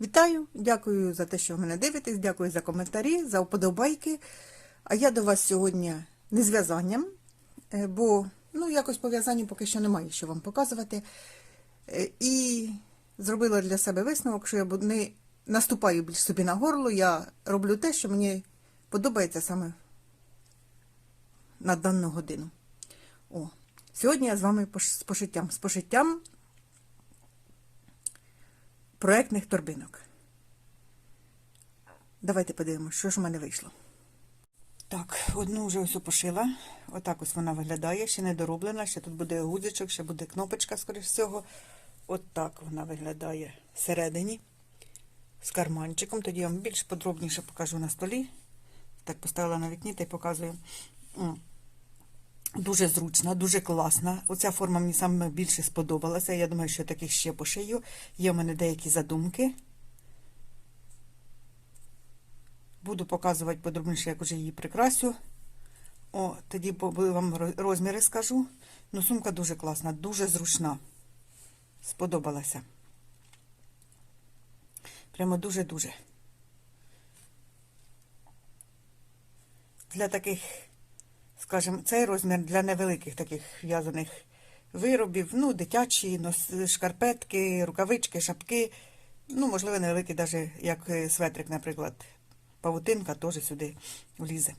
Вітаю, дякую за те, що ви мене дивитесь, дякую за коментарі, за вподобайки. А я до вас сьогодні не з в'язанням, е, бо ну, якось по в'язанню поки що немає що вам показувати. Е, І зробила для себе висновок, що я не наступаю більш собі на горло, я роблю те, що мені подобається саме на дану годину. О, сьогодні я з вами з пошиттям. З пошиттям проектних торбинок. Давайте подивимося, що ж у мене вийшло. Так, одну вже ось пошила. Отак ось вона виглядає, ще не дороблена, ще тут буде гудзичок, ще буде кнопочка, скоріш всього. От так вона виглядає всередині. З карманчиком. Тоді я вам більш подробніше покажу на столі. Так, поставила на вікні та й показую. Дуже зручна, дуже класна. Оця форма мені саме більше сподобалася. Я думаю, що таких ще пошию. Є в мене деякі задумки. Буду показувати подробніше, як уже її прикрасю. О, тоді вам розміри скажу. Ну, сумка дуже класна, дуже зручна. Сподобалася. Прямо дуже-дуже. Для таких скажімо, цей розмір для невеликих таких в'язаних виробів, ну, дитячі, шкарпетки, рукавички, шапки. Ну, можливо, невеликий, навіть як е, светрик, наприклад, павутинка теж сюди влізе.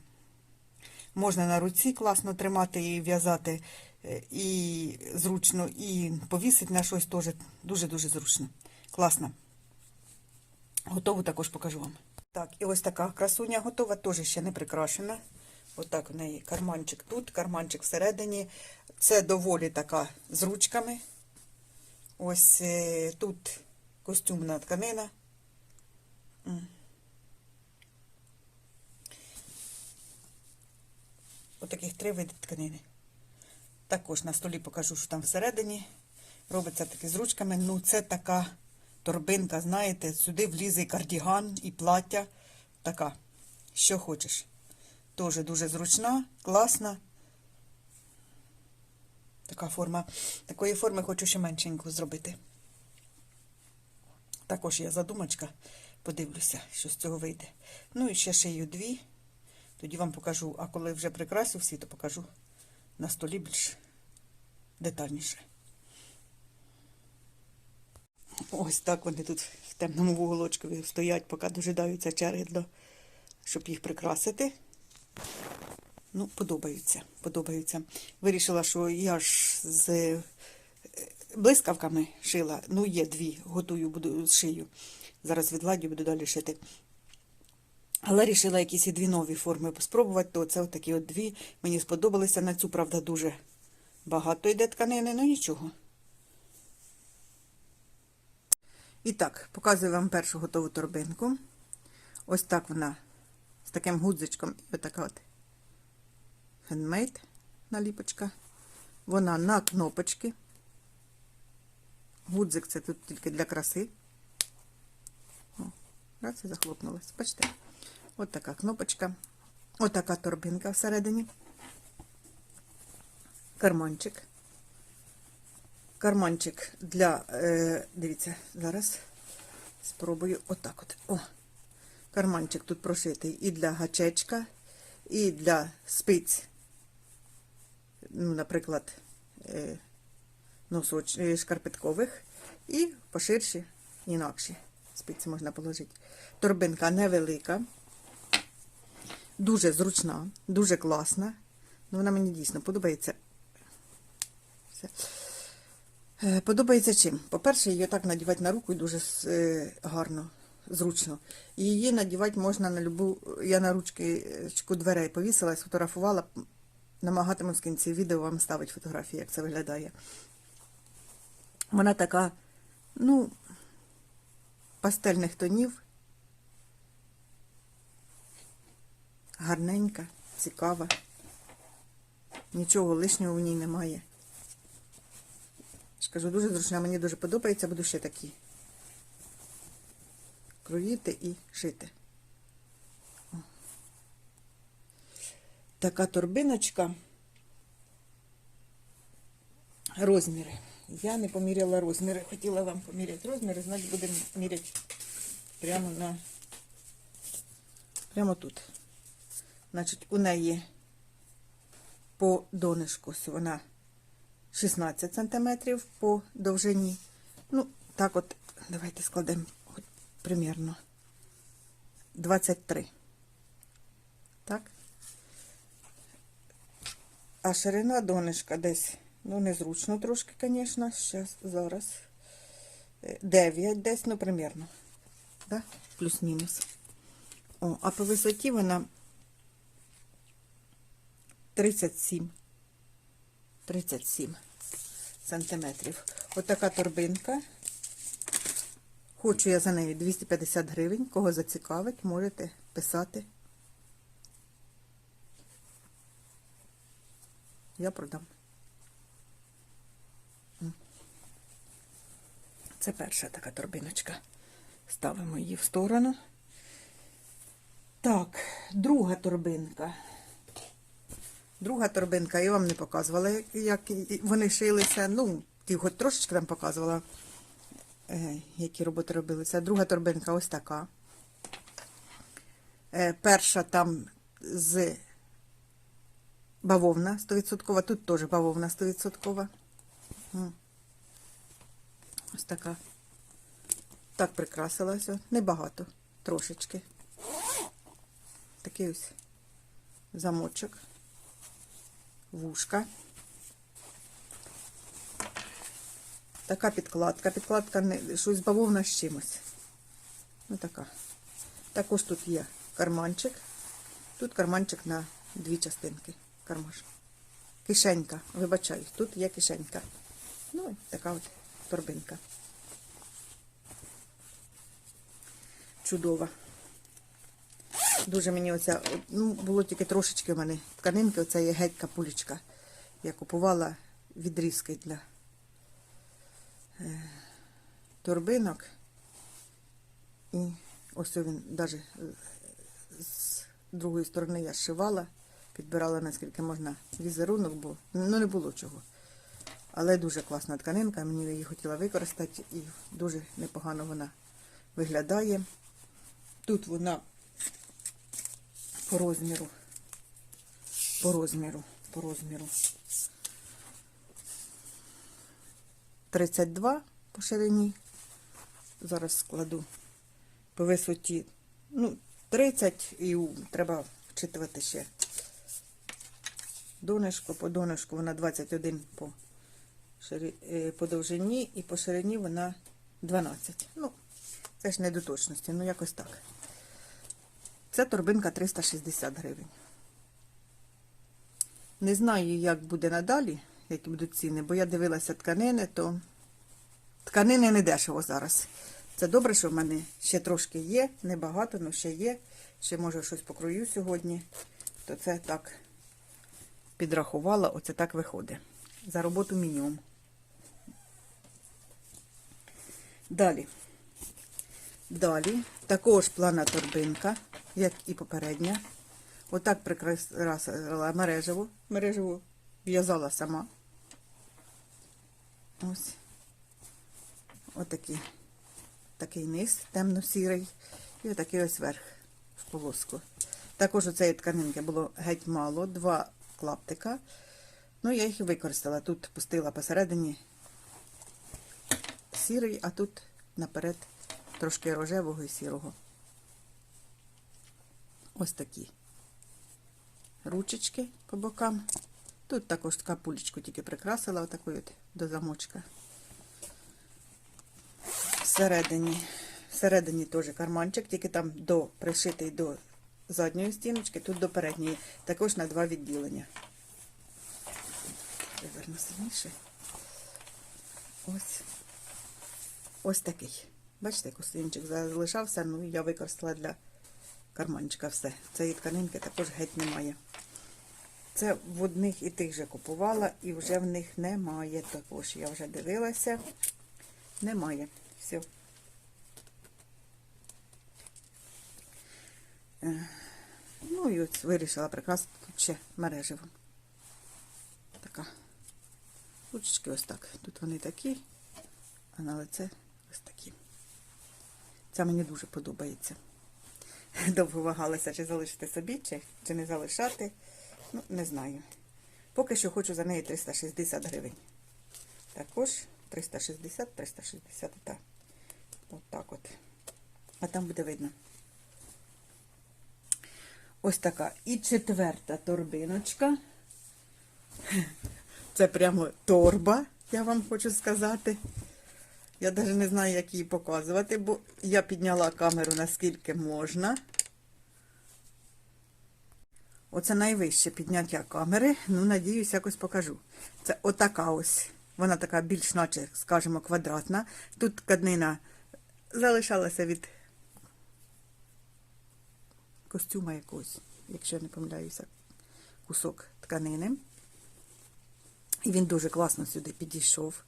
Можна на руці класно тримати і в'язати, е, і зручно, і повісити на щось теж дуже-дуже зручно. Класно. Готову також покажу вам. Так, і ось така красуня готова, теж ще не прикрашена. Отак в неї карманчик тут, карманчик всередині. Це доволі така з ручками. Ось е, тут костюмна тканина. Отаких три види тканини. Також на столі покажу, що там всередині. Робиться таки з ручками. Ну, це така торбинка, знаєте, сюди влізе і кардіган, і плаття. Така, що хочеш. Теж дуже зручна, класна. Така форма. Такої форми хочу ще меншеньку зробити. Також є задумочка. Подивлюся, що з цього вийде. Ну і ще шию дві. Тоді вам покажу, а коли вже прикрасю всі, то покажу на столі більш детальніше. Ось так вони тут в темному вуголочку стоять, поки дожидаються черги, щоб їх прикрасити. Ну, подобаються, подобаються. Вирішила, що я ж з е, блискавками шила. Ну, є дві, готую, буду шию. Зараз відладю, буду далі шити. Але рішила якісь і дві нові форми спробувати, то це отакі от дві. Мені сподобалися. На цю, правда, дуже багато йде тканини, ну нічого. І так, показую вам першу готову торбинку. Ось так вона з таким гудзичком. І отака от хендмейд наліпочка. Вона на кнопочки. Гудзик це тут тільки для краси. О, раз і захлопнулась. Бачите? От така кнопочка. От така торбинка всередині. Карманчик. Карманчик для, е, дивіться, зараз спробую отак от. О, карманчик тут прошитий і для гачечка, і для спиць, ну, наприклад, е, носоч, е, шкарпеткових, і поширші, інакші спиці можна положити. Торбинка невелика, дуже зручна, дуже класна. Ну, вона мені дійсно подобається. Все. Е, Подобається чим? По-перше, її так надівати на руку і дуже гарно, зручно. Її надівати можна на любу. Я на ручку дверей повісила, сфотографувала. Намагатимусь в кінці відео вам ставити фотографії, як це виглядає. Вона така, ну, пастельних тонів. Гарненька, цікава. Нічого лишнього в ній немає. Скажу, дуже зручна, мені дуже подобається, буду ще такі. Кроїти і шити. Така торбиночка. Розміри. Я не поміряла розміри. Хотіла вам поміряти розміри, значить будемо міряти прямо на прямо тут. Значить, у неї по донишку вона 16 см по довжині. Ну, так от, давайте складемо хоч примірно 23. Так? А ширина донышка десь, ну, незручно трошки, звісно, зараз, зараз. Е, 9 десь, ну, примірно. Да? Плюс-мінус. А по висоті вона 37. 37 сантиметрів. Отака торбинка. Хочу я за неї 250 гривень. Кого зацікавить, можете писати. Я продам. Це перша така торбиночка. Ставимо її в сторону. Так, друга торбинка. Друга торбинка, я вам не показувала, як, вони шилися. Ну, ті хоч трошечки там показувала, е, які роботи робилися. Друга торбинка ось така. Е, перша там з бавовна 100%, тут теж бавовна 100%. М. Ось така. Так прикрасилася. Небагато, трошечки. Такий ось замочок вушка. Така підкладка. Підкладка не, щось бавовна з чимось. Ну така. Також тут є карманчик. Тут карманчик на дві частинки. Кармаш. Кишенька. Вибачаю, тут є кишенька. Ну, така от торбинка. Чудова. Дуже мені оця, ну, було тільки трошечки в мене тканинки, оця є геть капулечка. Я купувала відрізки для е, торбинок. І ось він навіть з другої сторони я зшивала, підбирала наскільки можна візерунок, бо ну не було чого. Але дуже класна тканинка, мені її хотіла використати і дуже непогано вона виглядає. Тут вона по розміру. По розміру, по розміру. 32 по ширині. Зараз складу по висоті. Ну, 30 і треба вчитувати ще. Донышко, по донышку вона 21 по, шири... е, по довжині і по ширині вона 12. Ну, це ж не до точності, ну якось так. Це торбинка 360 гривень. Не знаю, як буде надалі, які будуть ціни, бо я дивилася тканини, то тканини не дешево зараз. Це добре, що в мене ще трошки є, небагато, але ще є. Ще може щось покрою сьогодні. То це так підрахувала, оце так виходить. За роботу мінімум. Далі. Далі також плана торбинка, як і попередня. Отак прикрасила мережево. Мережево в'язала сама. Ось. Отакий. Такий низ темно-сірий. І отакий ось верх в полоску. Також у цієї тканинки було геть мало, два клаптика. Ну, я їх і використала. Тут пустила посередині сірий, а тут наперед трошки рожевого і сірого. Ось такі ручечки по бокам. Тут також така пулечку тільки прикрасила, отакою от до замочка. Всередині, всередині теж карманчик, тільки там до пришитий до задньої стіночки, тут до передньої, також на два відділення. Виверну сильніше. Ось. Ось такий. Бачите, костюмчик залишався, ну я використала для карманчика все. Цієї тканинки також геть немає. Це в одних і тих же купувала, і вже в них немає. Також я вже дивилася. Немає. Все. Ну і от вирішила прикрасити тут ще мережево. Така. Ручечки ось так. Тут вони такі, а на лице ось такі. Це мені дуже подобається. Довго вагалася, чи залишити собі, чи, чи не залишати. Ну, не знаю. Поки що хочу за неї 360 гривень. Також 360, 360, так. От так от. А там буде видно. Ось така. І четверта торбиночка. Це прямо торба, я вам хочу сказати. Я навіть не знаю, як її показувати, бо я підняла камеру наскільки можна. Оце найвище підняття камери. Ну, надіюсь, якось покажу. Це отака ось. Вона така більш, наче, скажімо, квадратна. Тут тканина залишалася від костюма якогось, якщо я не помиляюся, кусок тканини. І він дуже класно сюди підійшов.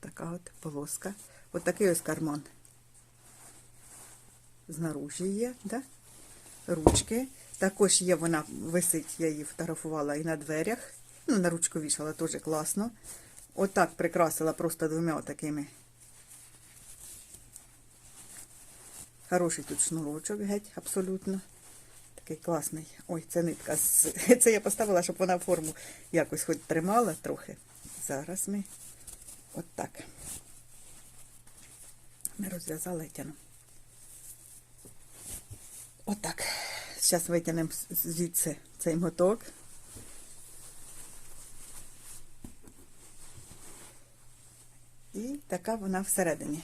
Така от полоска. От такий ось карман. Знаружі є, да? ручки. Також є, вона висить, я її фотографувала і на дверях. Ну, на ручку вішала теж класно. Отак прикрасила просто двома такими. Хороший тут шнурочок геть, абсолютно. Такий класний. Ой, це нитка. Це я поставила, щоб вона форму якось хоч тримала трохи. Зараз ми от так. Не розв'язала тяну. Отак. Зараз витягнемо звідси цей моток. І така вона всередині.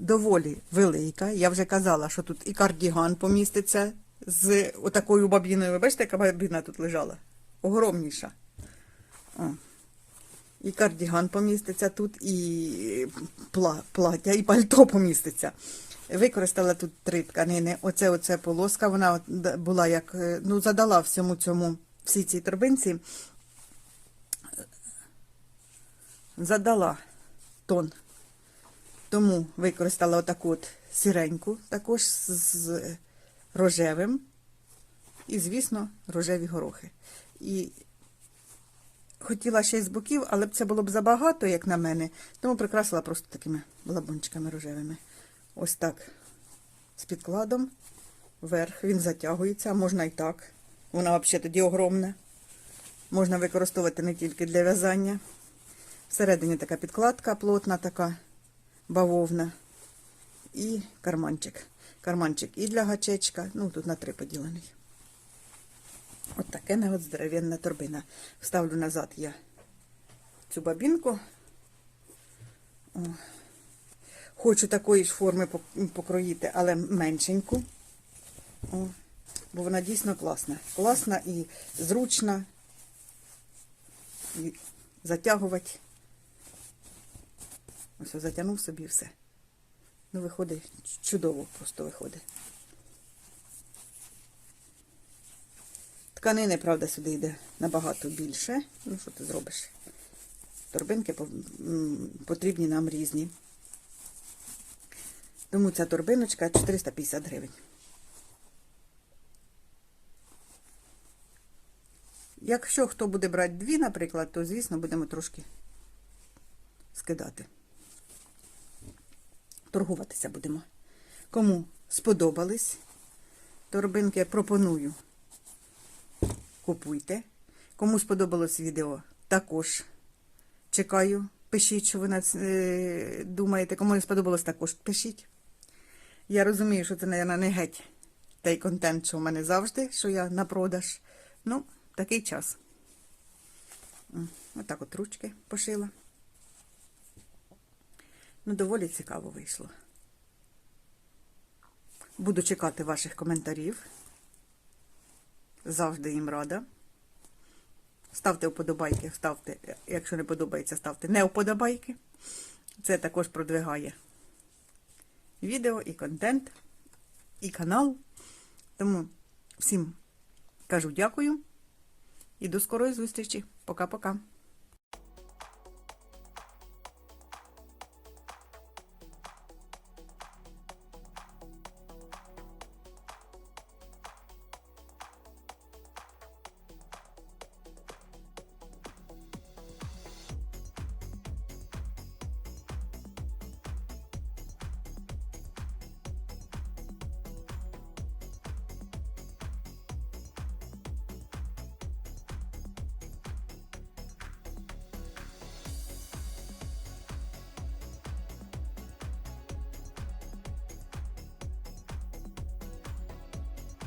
Доволі велика. Я вже казала, що тут і кардіган поміститься з отакою бабіною. Ви бачите, яка бабіна тут лежала? Огромніша. О. І кардіган поміститься тут, і пла- плаття, і пальто поміститься. Використала тут три тканини. Оце оце полоска. Вона була як, е, ну, задала всьому цьому, всій цій торбинці. Задала тон. Тому використала отаку от сіреньку, також з- рожевим. І, звісно, рожеві горохи. І хотіла ще й з боків, але це було б забагато, як на мене. Тому прикрасила просто такими лабунчиками рожевими. Ось так. З підкладом. Вверх. Він затягується, можна і так. Вона взагалі тоді огромна. Можна використовувати не тільки для в'язання. Всередині така підкладка плотна, така бавовна. І карманчик. Карманчик і для гачечка. Ну, тут на три поділений. От таке не от здоровенна торбина. Вставлю назад я цю бабінку. О. Хочу такої ж форми покроїти, але меншеньку. О. Бо вона дійсно класна. Класна і зручна. І затягувати. Ось затягнув собі все. Ну, виходить, чудово просто виходить. Тканини, правда, сюди йде набагато більше. Ну, що ти зробиш? Торбинки потрібні нам різні. Тому ця торбиночка 450 гривень. Якщо хто буде брати дві, наприклад, то, звісно, будемо трошки скидати. Торгуватися будемо. Кому сподобались торбинки, пропоную купуйте. Кому сподобалось відео, також чекаю. Пишіть, що ви на ц- е, думаєте. Кому не сподобалось, також пишіть. Я розумію, що це, мабуть, не геть той контент, що в мене завжди, що я на продаж. Ну, такий час. Отак от ручки пошила. Ну, доволі цікаво вийшло. Буду чекати ваших коментарів. Завжди їм рада. Ставте вподобайки, ставте, якщо не подобається, ставте не вподобайки. Це також продвигає відео і контент, і канал. Тому всім кажу дякую і до скорої зустрічі. Пока-пока.